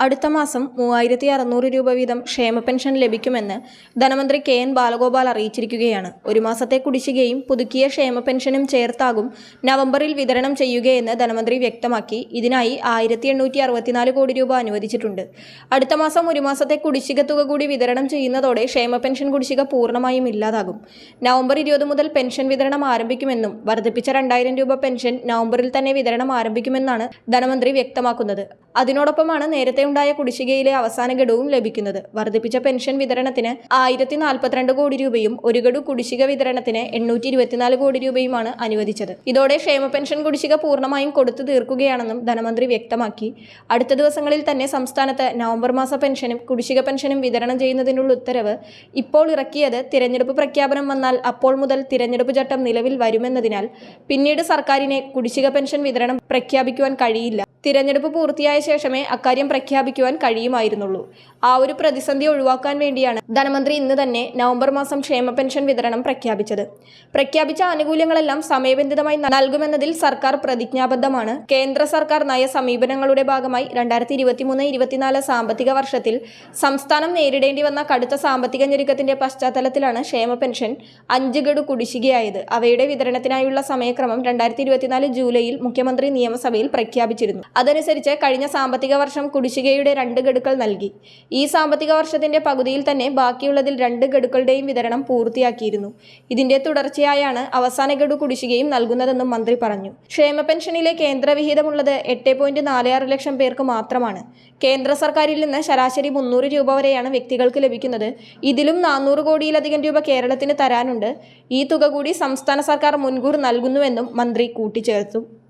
അടുത്ത മാസം മൂവായിരത്തി അറുന്നൂറ് രൂപ വീതം ക്ഷേമ പെൻഷൻ ലഭിക്കുമെന്ന് ധനമന്ത്രി കെ എൻ ബാലഗോപാൽ അറിയിച്ചിരിക്കുകയാണ്. ഒരു മാസത്തെ കുടിശ്ശികയും പുതുക്കിയ ക്ഷേമ പെൻഷനും ചേർത്താകും നവംബറിൽ വിതരണം ചെയ്യുകയെന്ന് ധനമന്ത്രി വ്യക്തമാക്കി. ഇതിനായി ആയിരത്തി കോടി രൂപ അനുവദിച്ചിട്ടുണ്ട്. അടുത്ത മാസം ഒരു മാസത്തെ കുടിശ്ശിക തുക കൂടി വിതരണം ചെയ്യുന്നതോടെ ക്ഷേമ പെൻഷൻ കുടിശ്ശിക പൂർണമായും ഇല്ലാതാകും. നവംബർ ഇരുപത് മുതൽ പെൻഷൻ വിതരണം ആരംഭിക്കുമെന്നും വർദ്ധിപ്പിച്ച രണ്ടായിരം രൂപ പെൻഷൻ നവംബറിൽ തന്നെ വിതരണം ആരംഭിക്കുമെന്നാണ് ധനമന്ത്രി വ്യക്തമാക്കുന്നത്. അതിനോടൊപ്പമാണ് നേരത്തെ ഉണ്ടായ കുടിശ്ശികയിലെ അവസാന ഘടവും ലഭിക്കുന്നത്. വർദ്ധിപ്പിച്ച പെൻഷൻ വിതരണത്തിന് ആയിരത്തി നാൽപ്പത്തിരണ്ട് കോടി രൂപയും ഒരു ഗഡു കുടിശ്ശിക വിതരണത്തിന് എണ്ണൂറ്റി ഇരുപത്തിനാല് കോടി രൂപയുമാണ് അനുവദിച്ചത്. ഇതോടെ ക്ഷേമ പെൻഷൻ കുടിശ്ശിക പൂർണമായും കൊടുത്തു തീർക്കുകയാണെന്നും ധനമന്ത്രി വ്യക്തമാക്കി. അടുത്ത ദിവസങ്ങളിൽ തന്നെ സംസ്ഥാനത്ത് നവംബർ മാസ പെൻഷനും കുടിശ്ശിക പെൻഷനും വിതരണം ചെയ്യുന്നതിനുള്ള ഉത്തരവ് ഇപ്പോൾ ഇറക്കിയത് തിരഞ്ഞെടുപ്പ് പ്രഖ്യാപനം വന്നാൽ അപ്പോൾ മുതൽ തിരഞ്ഞെടുപ്പ് ചട്ടം നിലവിൽ വരുമെന്നതിനാൽ പിന്നീട് സർക്കാരിനെ കുടിശ്ശിക പെൻഷൻ വിതരണം പ്രഖ്യാപിക്കുവാൻ കഴിയില്ല. തിരഞ്ഞെടുപ്പ് പൂർത്തിയായ ശേഷമേ അക്കാര്യം പ്രഖ്യാപിക്കുവാൻ കഴിയുമായിരുന്നുള്ളൂ. ആ ഒരു പ്രതിസന്ധി ഒഴിവാക്കാൻ വേണ്ടിയാണ് ധനമന്ത്രി ഇന്ന് തന്നെ നവംബർ മാസം ക്ഷേമ പെൻഷൻ വിതരണം പ്രഖ്യാപിച്ചത്. പ്രഖ്യാപിച്ച ആനുകൂല്യങ്ങളെല്ലാം സമയബന്ധിതമായി നൽകുമെന്നതിൽ സർക്കാർ പ്രതിജ്ഞാബദ്ധമാണ്. കേന്ദ്ര സർക്കാർ നയ സമീപനങ്ങളുടെ ഭാഗമായി രണ്ടായിരത്തി ഇരുപത്തിമൂന്ന് ഇരുപത്തിനാല് സാമ്പത്തിക വർഷത്തിൽ സംസ്ഥാനം നേരിടേണ്ടി വന്ന കടുത്ത സാമ്പത്തിക ഞെരുക്കത്തിന്റെ പശ്ചാത്തലത്തിലാണ് ക്ഷേമ പെൻഷൻ അഞ്ച് ഗഡു കുടിശ്ശികയായത്. അവയുടെ വിതരണത്തിനായുള്ള സമയക്രമം രണ്ടായിരത്തി ഇരുപത്തിനാല് ജൂലൈയിൽ മുഖ്യമന്ത്രി നിയമസഭയിൽ പ്രഖ്യാപിച്ചിരുന്നു. അതനുസരിച്ച് കഴിഞ്ഞ സാമ്പത്തിക വർഷം കുടിശ്ശികയുടെ രണ്ട് ഗഡുക്കൾ നൽകി. ഈ സാമ്പത്തിക വർഷത്തിന്റെ പകുതിയിൽ തന്നെ ബാക്കിയുള്ളതിൽ രണ്ട് ഗഡുക്കളുടെയും വിതരണം പൂർത്തിയാക്കിയിരുന്നു. ഇതിന്റെ തുടർച്ചയായാണ് അവസാന ഗഡു കുടിശ്ശികയും നൽകുന്നതെന്നും മന്ത്രി പറഞ്ഞു. ക്ഷേമ പെൻഷനിലെ കേന്ദ്രവിഹിതമുള്ളത് എട്ട് പോയിന്റ് നാല് ആറ് ലക്ഷം പേർക്ക് മാത്രമാണ്. കേന്ദ്ര സർക്കാരിൽ നിന്ന് ശരാശരി മുന്നൂറ് രൂപ വരെയാണ് വ്യക്തികൾക്ക് ലഭിക്കുന്നത്. ഇതിലും നാനൂറ് കോടിയിലധികം രൂപ കേരളത്തിന് തരാനുണ്ട്. ഈ തുക കൂടി സംസ്ഥാന സർക്കാർ മുൻകൂർ നൽകുന്നുവെന്നും മന്ത്രി കൂട്ടിച്ചേർത്തു.